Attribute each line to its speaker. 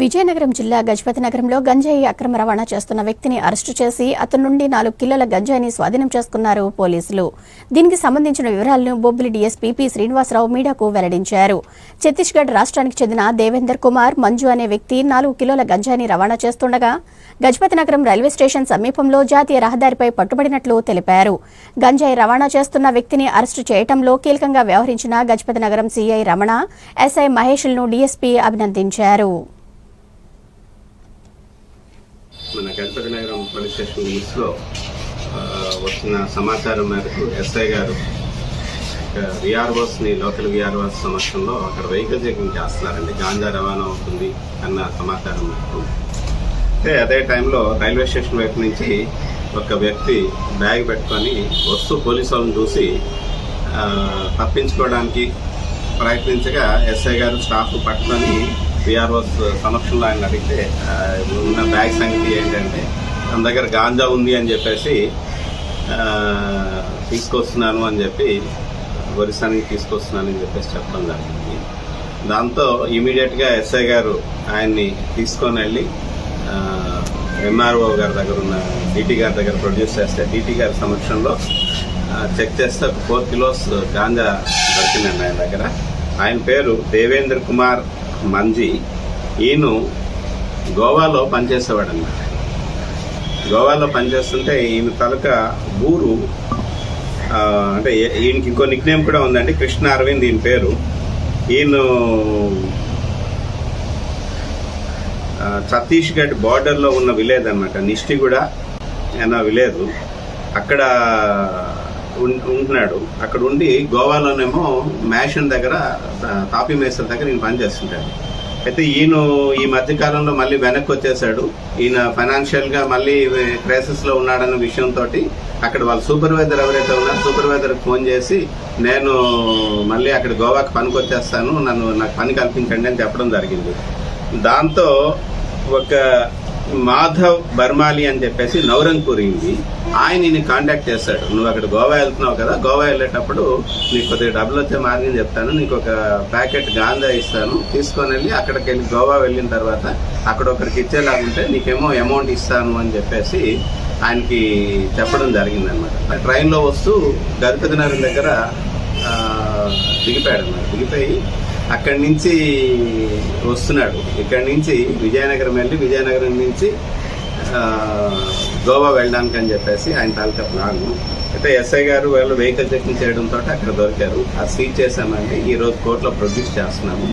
Speaker 1: విజయనగరం జిల్లా గజపతి నగరంలో గంజాయి అక్రమ రవాణా చేస్తున్న వ్యక్తిని అరెస్టు చేసి అతని నుండి నాలుగు కిలోల గంజాయిని స్వాధీనం చేసుకున్నారు పోలీసులు. దీనికి సంబంధించిన వివరాలను బొబ్బిలి డీఎస్పీ పి శ్రీనివాసరావు మీడియాకు వెల్లడించారు. ఛత్తీస్గఢ్ రాష్ట్రానికి చెందిన దేవేందర్ కుమార్ మంజు అనే వ్యక్తి నాలుగు కిలోల గంజాయిని రవాణా చేస్తుండగా గజపతి నగరం రైల్వే స్టేషన్ సమీపంలో జాతీయ రహదారిపై పట్టుబడినట్లు తెలిపారు. గంజాయి రవాణా చేస్తున్న వ్యక్తిని అరెస్టు చేయటంలో కీలకంగా వ్యవహరించిన గజపతి నగరం సీఐ రమణ ఎస్ఐ మహేష్లను డీఎస్పీ అభినందించారు.
Speaker 2: మన గణపతి నగరం పోలీస్ స్టేషన్ లిమిట్స్లో వచ్చిన సమాచారం మేరకు ఎస్ఐ గారు విఆర్ఓస్ని లోకల్ విఆర్ఓస్ సమక్షంలో అక్కడ వెహికల్ చెకింగ్ చేస్తున్నారండి. గాంజా రవాణా అవుతుంది అన్న సమాచారం మేరకు. అయితే అదే టైంలో రైల్వే స్టేషన్ వైపు నుంచి ఒక వ్యక్తి బ్యాగ్ పెట్టుకొని వస్తూ పోలీసు వాళ్ళని చూసి తప్పించుకోవడానికి ప్రయత్నించగా ఎస్ఐ గారు స్టాఫ్ పట్టుకొని విఆర్ఓస్ సమక్షంలో ఆయన అడిగితే ఉన్న బ్యాగ్ సంగతి ఏంటంటే తన దగ్గర గాంజా ఉంది అని చెప్పేసి తీసుకొస్తున్నాను అని చెప్పి ఒరిస్సానికి తీసుకొస్తున్నాను అని చెప్పేసి చెప్పడం జరిగింది. దాంతో ఇమీడియట్గా ఎస్ఐ గారు ఆయన్ని తీసుకొని వెళ్ళి ఎంఆర్ఓ గారి దగ్గర ఉన్న డీటీ గారి దగ్గర ప్రొడ్యూస్ చేస్తే డీటీ గారి సమక్షంలో చెక్ చేస్తే ఒక ఫోర్ కిలోస్ గాంజా దొరికిందండి ఆయన దగ్గర. ఆయన పేరు దేవేంద్ర కుమార్ మంజీ ఈయన గోవాలో పనిచేసేవాడు అన్నమాట గోవాలో పనిచేస్తుంటే ఈయన తలక ఊరు అంటే ఈయనకి ఇంకో నిక్నేమ్ కూడా ఉందండి కృష్ణ అరవింద్ ఈయన పేరు. ఈయన ఛత్తీస్గఢ్ బార్డర్లో ఉన్న విలేజ్ అనమాట నిష్టిగూడ అన్న విలేజ్. అక్కడ ఉంటున్నాడు. అక్కడ ఉండి గోవాలోనేమో మ్యాషన్ దగ్గర ఆ, తాపీ మేసర్ దగ్గర ఈయన పనిచేస్తుంటాడు అయితే ఈయన ఈ మధ్యకాలంలో మళ్ళీ వెనక్కి వచ్చేసాడు ఈయన ఫైనాన్షియల్గా మళ్ళీ క్రైసిస్లో ఉన్నాడన్న విషయంతో అక్కడ వాళ్ళ సూపర్వైజర్ ఎవరైతే ఉన్నారో సూపర్వైజర్కి ఫోన్ చేసి నేను మళ్ళీ అక్కడ గోవాకి పనికి వచ్చేస్తాను. నన్ను నాకు పని కల్పించండి అని చెప్పడం జరిగింది. దాంతో ఒక మాధవ్ బర్మాలి అని చెప్పేసి నవరంగ్ ఉంది ఆయన నేను కాంటాక్ట్ చేశాడు నువ్వు అక్కడ గోవా వెళ్తున్నావు కదా గోవా వెళ్ళేటప్పుడు నీకు కొద్దిగా డబ్బులు వచ్చే మార్గం చెప్తాను. నీకు ఒక ప్యాకెట్ గాంధా ఇస్తాను. తీసుకొని వెళ్ళి అక్కడికి వెళ్ళి గోవా వెళ్ళిన తర్వాత అక్కడ ఒకరికి ఇచ్చేలాగుంటే నీకేమో అమౌంట్ ఇస్తాను అని చెప్పేసి ఆయనకి చెప్పడం జరిగింది అనమాట ట్రైన్లో వస్తూ గజపతి నగరం దగ్గర దిగిపోయాడు అన్నమాట దిగిపోయి అక్కడి నుంచి వస్తున్నాడు. ఇక్కడి నుంచి విజయనగరం వెళ్ళి విజయనగరం నుంచి గోవా వెళ్ళడానికి అని చెప్పేసి ఆయన తాలూకా ప్లాన్. అయితే ఎస్ఐ గారు వాళ్ళు వెహికల్ చెకింగ్ చేయడంతో అక్కడ దొరికారు. ఆ సీజ్ చేశామండి ఈరోజు కోర్టులో ప్రొడ్యూస్ చేస్తున్నాము.